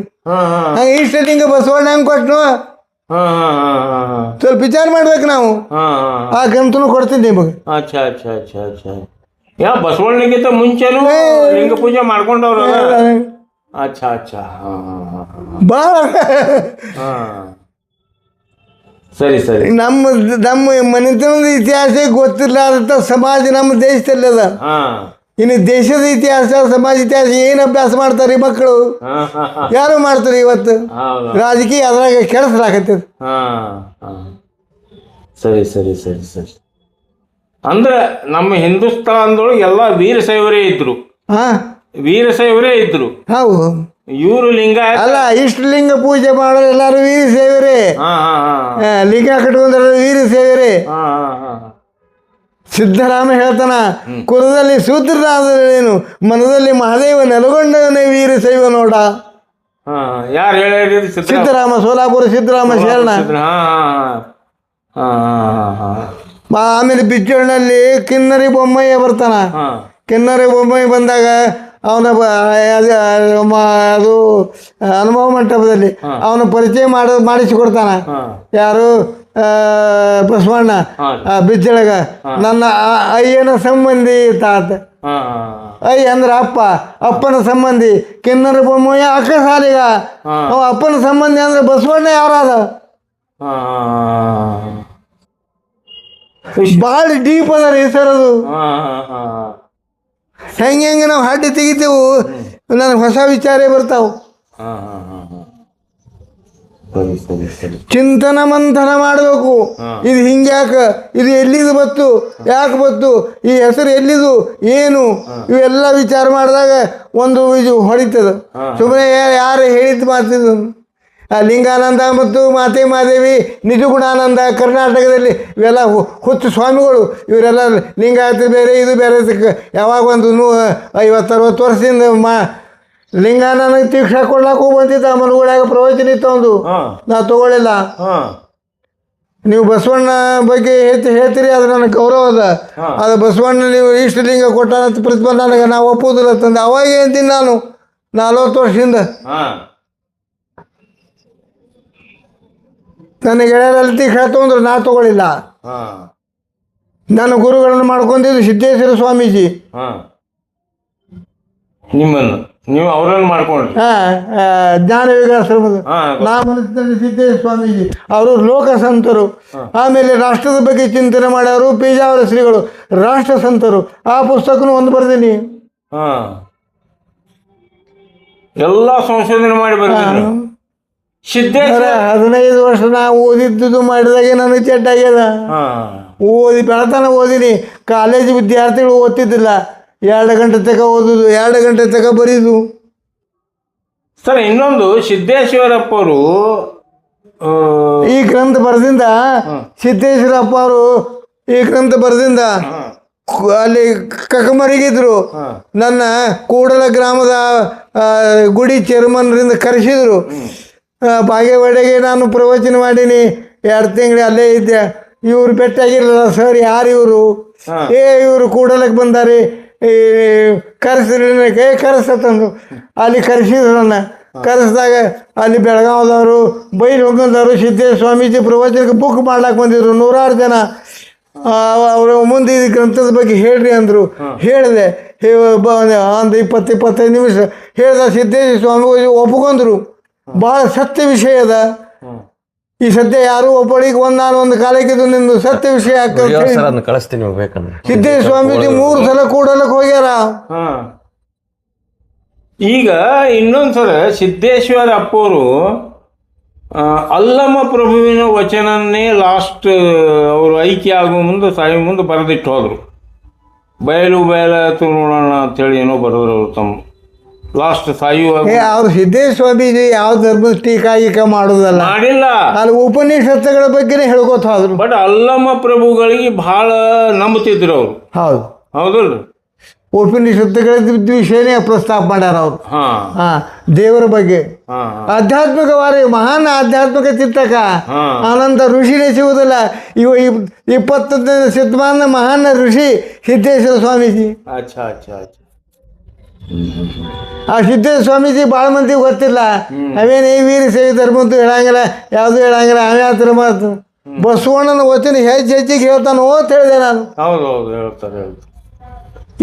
ಹಂಗೆ ಇಷ್ಟಲಿಂಗ ಬಸವಣ್ಣ ಹೆಂಗೆ ಹಾ ಸ್ವಲ್ಪ ವಿಚಾರ ಮಾಡ್ಬೇಕು ನಾವು. ಆ ಗ್ರಂಥನು ಕೊಡ್ತಿದ್ದೆ ನಿಮಗೆ. ಅಚ್ಚಾ ಅಚ್ಚಾ ಅಚ್ಚಾ ಅಚ್ಚಾ. ಯಾ ಬಸವಣ್ಣಗಿಂತ ಮುಂಚೆನೂ ಲಿಂಗ ಪೂಜೆ ಮಾಡ್ಕೊಂಡವ್ರ ಅಚ್ಚಾ ಅಚ್ಚಾ. ಹಾ ಸರಿ ಸರಿ. ನಮ್ಮ ನಮ್ಮ ಮನೆತನದ ಇತಿಹಾಸ ಗೊತ್ತಿರಲಾರ್ದಂಥ ಸಮಾಜ ನಮ್ಮ ದೇಶದಲ್ಲಿ ಅದ ಹಾ. ಇನ್ನು ದೇಶದ ಇತಿಹಾಸ ಸಮಾಜ ಇತಿಹಾಸ ಏನು ಅಭ್ಯಾಸ ಮಾಡ್ತಾರೆ ಈ ಮಕ್ಕಳು ಯಾರು ಮಾಡ್ತಾರೆ ಇವತ್ತು? ರಾಜಕೀಯ ಅದ್ರಾಗ ಕೆಡಿಸ್ಲಾಕತ್ತದ ಸರಿ ಸರಿ ಸರಿ ಸರಿ. ಅಂದ್ರೆ ನಮ್ಮ ಹಿಂದೂಸ್ತಾನದೊಳಗೆ ಎಲ್ಲ ವೀರಶೈವರೇ ಇದ್ರು. ಹಾ. ವೀರಶೈವರೇ ಇದ್ರು. ಹೌದು. ಇವರು ಲಿಂಗ ಅಲ್ಲ ಇಷ್ಟು ಲಿಂಗ ಪೂಜೆ ಮಾಡೋರು ಎಲ್ಲರೂ ವೀರ ಸೇವರೇ. ಲಿಂಗ ಕಟ್ಕೊಂಡ್ರೆ ವೀರ ಸೇವರೇ. ಸಿದ್ದರಾಮ ಹೇಳ್ತಾನ ಕುಲದಲ್ಲಿ ಶೂದ್ರನಾದರೇನು ಮನದಲ್ಲಿ ಮಹಾದೇವ ನೆಲಗೊಂಡವನೇ ವೀರ ಶೈವ ನೋಡ. ಯಾರು ಹೇಳಿ ಸಿದ್ದರಾಮ ಸೋಲಾಪುರ ಸಿದ್ದರಾಮ ಶರಣ. ಆಮೇಲೆ ಬಿಚ್ಚೋಳಿನಲ್ಲಿ ಕಿನ್ನರಿ ಬೊಮ್ಮಯ್ಯ ಬರ್ತಾನ. ಕಿನ್ನರಿ ಬೊಮ್ಮಯ್ಯ ಬಂದಾಗ ಅವನ ಅದು ಅನುಭವ ಮಂಟಪದಲ್ಲಿ ಅವನ ಪರಿಚಯ ಮಾಡ ಮಾಡಿಸಿಕೊಡ್ತಾನ. ಯಾರು? ಬಸವಣ್ಣ ಬಿಚ್ಚಳಗ ನನ್ನ ಅಯ್ಯನ ಸಂಬಂಧಿ ತಾತ. ಅಯ್ಯ ಅಂದ್ರೆ ಅಪ್ಪ ಅಪ್ಪನ ಸಂಬಂಧಿ. ಕಿನ್ನರ ಬೊಮ್ಮಯ್ಯ ಅಕ್ಕ ಸಾಲಿಗ ಅವ ಅಪ್ಪನ ಸಂಬಂಧಿ ಅಂದ್ರೆ ಬಸವಣ್ಣ ಯಾರಾದ? ಭಾಳ ಡೀಪ್ ಅದ ರೀ ಸರ್ ಅದು ಹೆಂಗೆ ಹೆಂಗೆ ನಾವು ಹಡ್ಡಿ ತೆಗಿತೇವು ನನಗೆ ಹೊಸ ವಿಚಾರೇ ಬರ್ತಾವ. ಸರಿ ಸರಿ ಸರಿ ಚಿಂತನ ಮಂಥನ ಮಾಡಬೇಕು. ಇದು ಹಿಂಗ್ಯಾಕ? ಇದು ಎಲ್ಲಿದು ಬತ್ತು? ಯಾಕೆ ಬತ್ತು? ಈ ಹೆಸರು ಎಲ್ಲಿದು? ಏನು? ಇವೆಲ್ಲ ವಿಚಾರ ಮಾಡಿದಾಗ ಒಂದು ಇದು ಹೊಡಿತದ. ಸುಮ್ಮನೆ ಯಾರು ಹೇಳಿದ್ದು ಆ ಲಿಂಗಾನಂದ ಮತ್ತು ಮಾತೆ ಮಾದೇವಿ ನಿಜಗುಣಾನಂದ ಕರ್ನಾಟಕದಲ್ಲಿ ಇವೆಲ್ಲ ಹುಚ್ಚು ಸ್ವಾಮಿಗಳು ಇವರೆಲ್ಲ ಲಿಂಗಾಯತ ಬೇರೆ ಇದು ಬೇರೆ ಯಾವಾಗ ಒಂದು ನೂ ಐವತ್ತು ಅರವತ್ತು ವರ್ಷದಿಂದ ಮಾ ಲಿಂಗಾನಂದ ತೀಕ್ಷ ಕೊಡ್ಲಾಕು ಬಂದಿದ್ದ ಮನುಗಳಾಗ ಪ್ರವಚನ ಇತ್ತು ಒಂದು ನಾ ತಗೊಳ್ಳಿಲ್ಲ ನೀವು ಬಸವಣ್ಣ ಬಗ್ಗೆ ಹೇಳ್ತಿ ಹೇಳ್ತೀರಿ ಅದು ನನಗೆ ಗೌರವ ಅದ. ಅದು ಬಸವಣ್ಣ ನೀವು ಇಷ್ಟು ಲಿಂಗ ಕೊಟ್ಟಾನಂತ ಪ್ರತಿಭಾ ನನಗೆ ನಾ ಒಪ್ಪುವುದಿಲ್ಲ ತಂದೆ. ಅವಾಗ ಏನ್ತೀನಿ ನಾನು? ನಲ್ವತ್ತು ವರ್ಷದಿಂದ. ನನ್ನ ಗೆಳೆಯರಲ್ಲಿ ತೀಕ್ಷ ತಗೊಂಡ್ರು ನಾ ತಗೊಳ್ಳಿಲ್ಲ ನನ್ನ ಗುರುಗಳನ್ನು ಮಾಡ್ಕೊಂಡಿದ್ದು ಸಿದ್ದೇಶ್ವರ ಸ್ವಾಮೀಜಿ. ನಿಮ್ಮನ್ನು? ನೀವು ಅವ್ರನ್ನ ಮಾಡ್ಕೊಂಡ್ರಿ ಜ್ಞಾನ ವಿಕಾಶ್ರಮದ ಹಾ ನಾ ಮನಸ್ಸಿನಲ್ಲಿ ಸಿದ್ದೇಶ್ವರ ಸ್ವಾಮೀಜಿ. ಅವರು ಲೋಕ ಸಂತರು ಆಮೇಲೆ ರಾಷ್ಟ್ರದ ಬಗ್ಗೆ ಚಿಂತನೆ ಮಾಡ್ಯಾರು ಪೇಜಾವರ ಶ್ರೀಗಳು. ರಾಷ್ಟ್ರ ಸಂತರು ಆ ಪುಸ್ತಕನೂ ಒಂದು ಬರ್ದೀನಿ. ಎಲ್ಲ ಸಂಶೋಧನೆ ಮಾಡಿ ಬರ್ತೀನಿ ಸಿದ್ದೇಶ್ವರ ಹದಿನೈದು ವರ್ಷ ನಾ ಓದಿದ್ದು ಮಾಡಿದಾಗ ನನಗೆ ಚೆಟ್ಟಾಗ್ಯದ ಓದಿ ಬೆಳತನ ಓದಿನಿ. ಕಾಲೇಜ್ ವಿದ್ಯಾರ್ಥಿಗಳು ಓದ್ತಿದ್ದಿಲ್ಲ. ಎರಡು ಗಂಟೆ ತಗ ಓದುದು ಎರಡು ಗಂಟೆ ತಗ ಬರೀದು. ಸರ್ ಇನ್ನೊಂದು ಸಿದ್ದೇಶ್ವರಪ್ಪ ಅವರು ಈ ಗ್ರಂಥ ಬರೆದಿಂದ ಸಿದ್ದೇಶ್ವರಪ್ಪ ಅವರು ಈ ಗ್ರಂಥ ಬರೆದಿಂದ ಅಲ್ಲಿ ಕಕಮರಿಗಿದ್ರು. ನನ್ನ ಕೂಡಲ ಗ್ರಾಮದ ಗುಡಿ ಚೇರ್ಮನ್ರಿಂದ ಕರೆಸಿದ್ರು. ಬಾಗೇವಾಡಿಗೆ ನಾನು ಪ್ರವಚನ ಮಾಡೀನಿ. ಎರಡು ತಿಂಗಳು ಅಲ್ಲೇ ಇದ್ದೆ. ಇವ್ರು ಬೆಟ್ಟಾಗಿರಲ್ಲ ಸರ್ ಯಾರು ಇವರು. ಏ ಇವರು ಕೂಡಲಕ್ಕೆ ಬಂದಾರೆ. ಈ ಕರೆಸಿದ್ರೆ ಕೈ ಕರೆಸ್ತಂದು ಅಲ್ಲಿ ಕರೆಸಿದ್ರು ನನ್ನ ಕರೆಸಿದಾಗ ಅಲ್ಲಿ ಬೆಳಗಾವದವರು ಬೈಲ್ ಹೊಂಗದವರು ಸಿದ್ದೇಶ್ವರ ಸ್ವಾಮೀಜಿ ಪ್ರವಚನಕ್ಕೆ ಬುಕ್ ಮಾಡ್ಲಾಕೆ ಬಂದಿದ್ರು ನೂರಾರು ಜನ. ಅವರು ಮುಂದೆ ಈ ಗ್ರಂಥದ ಬಗ್ಗೆ ಹೇಳ್ರಿ ಅಂದರು. ಹೇಳಿದೆ ಒಂದು ಇಪ್ಪತ್ತು ಇಪ್ಪತ್ತೈದು ನಿಮಿಷ ಹೇಳ್ದ ಸಿದ್ದೇಶ್ವರ ಸ್ವಾಮಿ ಒಪ್ಕೊಂಡ್ರು. ಭಾಳ ಸತ್ಯ ವಿಷಯ ಅದ. ಈ ಸದ್ಯ ಯಾರು ಒಬ್ಬಳಿಗೆ ಒಂದ್ ನಾನು ಒಂದು ಕಾಲಕ್ಕೆ ಇದು ನಿಂದು ಸತ್ಯ ವಿಷಯ ಆಗ್ತದೆ ಸರ್ ಅದನ್ನ ಕಳಿಸ್ತೀನಿ ನೀವು ಬೇಕಂದ್ರೆ. ಸಿದ್ದೇಶ್ವರ ಸ್ವಾಮೀಜಿ ಮೂರು ಸಲ ಕೂಡಲಕ್ಕೆ ಹೋಗ್ಯಾರ? ಹಾ. ಈಗ ಇನ್ನೊಂದ್ಸಲ ಸಿದ್ದೇಶ್ವರ ಅಪ್ಪವರು ಅಲ್ಲಮ್ಮ ಅಲ್ಲಮ ಪ್ರಭುವಿನ ವಚನನ್ನೇ ಲಾಸ್ಟ್ ಅವರು ಐಕ್ಯ ಆಗುವ ಮುಂದೆ ಸಾಯಿ ಮುಂದೆ ಬರೆದಿಟ್ಟು ಹೋದ್ರು. ಬಯಲು ಬಯಲು ನೋಡೋಣ ಅಂತೇಳಿ ಏನೋ ಬರೆದ್ರು ಅವರು ತಮ್ಮ. ಲಾಸ್ಟ್ ಸಾಯುವಾಗ ಏ ಅವ್ರು ಸಿದ್ದೇಶ್ವರ ಸ್ವಾಮೀಜಿ ಯಾವ ಧರ್ಮದ ಟೀಕಾ ಗೀಕಾ ಮಾಡೋದಲ್ಲ? ಮಾಡಿಲ್ಲ. ಅಲ್ಲಿ ಉಪನಿಷತ್ತುಗಳ ಬಗ್ಗೆನೇ ಹೇಳ್ಕೊತ ಹೋದ್ರು. ಬಟ್ ಅಲ್ಲಮ್ಮ ಪ್ರಭುಗಳಿಗೆ ಬಹಳ ನಂಬುತ್ತಿದ್ರು ಅವ್ರು. ಹೌದು. ಹೌದಲ್ರಿ? ಉಪನಿಷತ್ತುಗಳ ವಿಷಯನೇ ಪ್ರಸ್ತಾಪ ಮಾಡ್ಯಾರ ಅವರು. ಹಾ. ಹಾ ದೇವರ ಬಗ್ಗೆ. ಹಾ ಆಧ್ಯಾತ್ಮಿಕವಾರಿ ಮಹಾನ್ ಆಧ್ಯಾತ್ಮಿಕ ಚಿಂತಕ. ಹಾ. ಆನಂದ ಋಷಿನೇ ಸಿಗುವುದಿಲ್ಲ ಇವ ಇಪ್- ಇಪ್ಪತ್ತನೇ ಶತಮಾನ ಮಹಾನ್ ಋಷಿ ಸಿದ್ದೇಶ್ವರ ಸ್ವಾಮೀಜಿ. ಅಚ್ಚಾ ಅಚ್ಚಾ ಅಚ್ಚಾ. ಆ ಸಿದ್ದೇಶ್ವರ ಸ್ವಾಮೀಜಿ ಭಾಳ ಮಂದಿಗೆ ಗೊತ್ತಿಲ್ಲ. ಅವೇನು ಈ ವೀರ ಸೇವೆ ಧರ್ಮಂತೂ ಹೇಳಂಗಿಲ್ಲ ಯಾವುದು ಹೇಳಂಗಿಲ್ಲ ಅವೇ ಹತ್ರ ಮಾತು. ಬಸವಣ್ಣನ ವಚನ ಹೆಜ್ಜೆ ಹೆಜ್ಜೆಗೆ ಹೇಳ್ತಾನೆ ಅಂತ ಹೇಳಿದೆ ನಾನು. ಹೌದು ಹೌದು ಹೇಳ್ತಾರೆ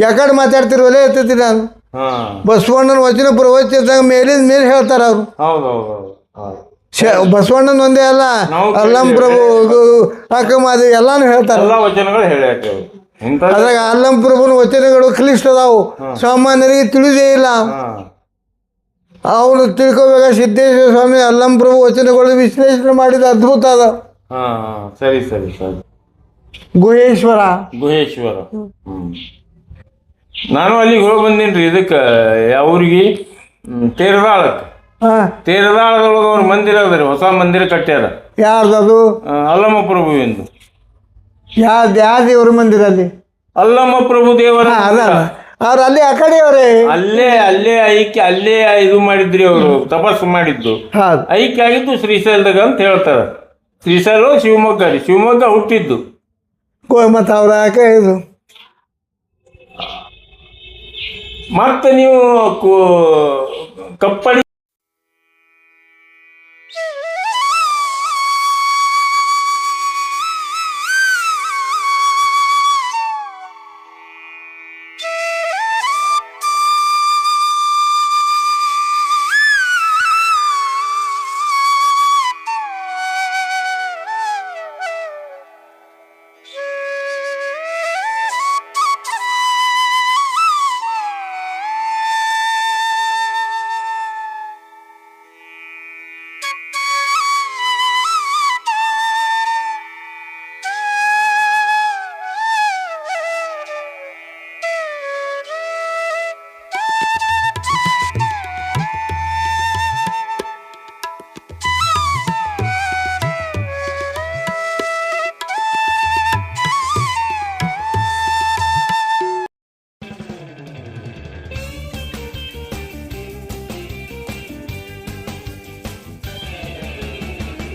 ಯಾಕಡೆ ಮಾತಾಡ್ತಿರೋಲೇ ನಾನು. ಬಸವಣ್ಣನ ವಚನ ಪ್ರವಚನದಾಗ ಮೇಲಿಂದ ಮೇಲೆ ಹೇಳ್ತಾರ ಅವರು. ಹೌದು ಹೌದು ಹೌದು. ಹೌದು. ಬಸವಣ್ಣನ ಒಂದೇ ಅಲ್ಲ ಅಲ್ಲಂ ಪ್ರಭು ಅಕ್ಕಮಾದಿ ಎಲ್ಲಾನು ಹೇಳ್ತಾರೆ. ಎಲ್ಲ ವಚನಗಳು ಹೇಳಿ ಹಾಕ್ಯಾವ ಇಂಥ ಅದ್ರಾಗ ಅಲ್ಲಂ ಪ್ರಭುನ ವಚನಗಳು ಕ್ಲಿಷ್ಟ ಅದಾವು ಸಾಮಾನ್ಯರಿಗೆ ತಿಳಿದೇ ಇಲ್ಲ. ಅವನು ತಿಳ್ಕೊಬೇಕ ಸಿದ್ದೇಶ್ವರ ಸ್ವಾಮಿ ಅಲ್ಲಂ ಪ್ರಭು ವಚನಗಳು ವಿಶ್ಲೇಷಣೆ ಮಾಡಿದ ಅದ್ಭುತ ಅದ. ಸರಿ ಸರಿ ಸರಿ. ಗುಹೇಶ್ವರ. ಗುಹೇಶ್ವರ. ನಾನು ಅಲ್ಲಿಗೆ ಹೋಗಿ ಬಂದೇನ್ರಿ ಇದಕ್ಕೆ ಅವ್ರಿಗೆ ತೇರದಾಳಕ್ಕೆ. ತೇರದಾಳದೊಳಗೆ ಅವ್ರ ಮಂದಿರ ಅದ ರೀ ಹೊಸ ಮಂದಿರ ಕಟ್ಟ್ಯಾರ. ಯಾರ್ದು ಅಲ್ಲಮ್ಮ ಪ್ರಭು ಪ್ರಭುವಿಂದು. ಯಾವ್ದು ಯಾವ ದೇವ್ರ ಮಂದಿರ ಅಲ್ಲಿ? ಅಲ್ಲಮ್ಮ ಪ್ರಭು ದೇವರ ಅಲ್ಲ ಅವ್ರು ಅಲ್ಲಿ ಆ ಕಡೆ ಅವರೇ ಅಲ್ಲೇ ಅಲ್ಲೇ ಐಕ್ಯ ಅಲ್ಲೇ ಇದು ಮಾಡಿದ್ರಿ ಅವರು ತಪಸ್ಸು ಮಾಡಿದ್ದು. ಹೌದು. ಐಕ್ಯ ಆಗಿದ್ದು ಶ್ರೀಶೈಲದಾಗ ಅಂತ ಹೇಳ್ತಾರ. ಶ್ರೀಶೈಲ ಶಿವಮೊಗ್ಗ ರೀ ಶಿವಮೊಗ್ಗ ಹುಟ್ಟಿದ್ದು. ಗೋ ಮತ್ತು ಅವ್ರ ಇದು. ಮತ್ತೆ ನೀವು ಕೋ- ಕಪ್ಪಡಿ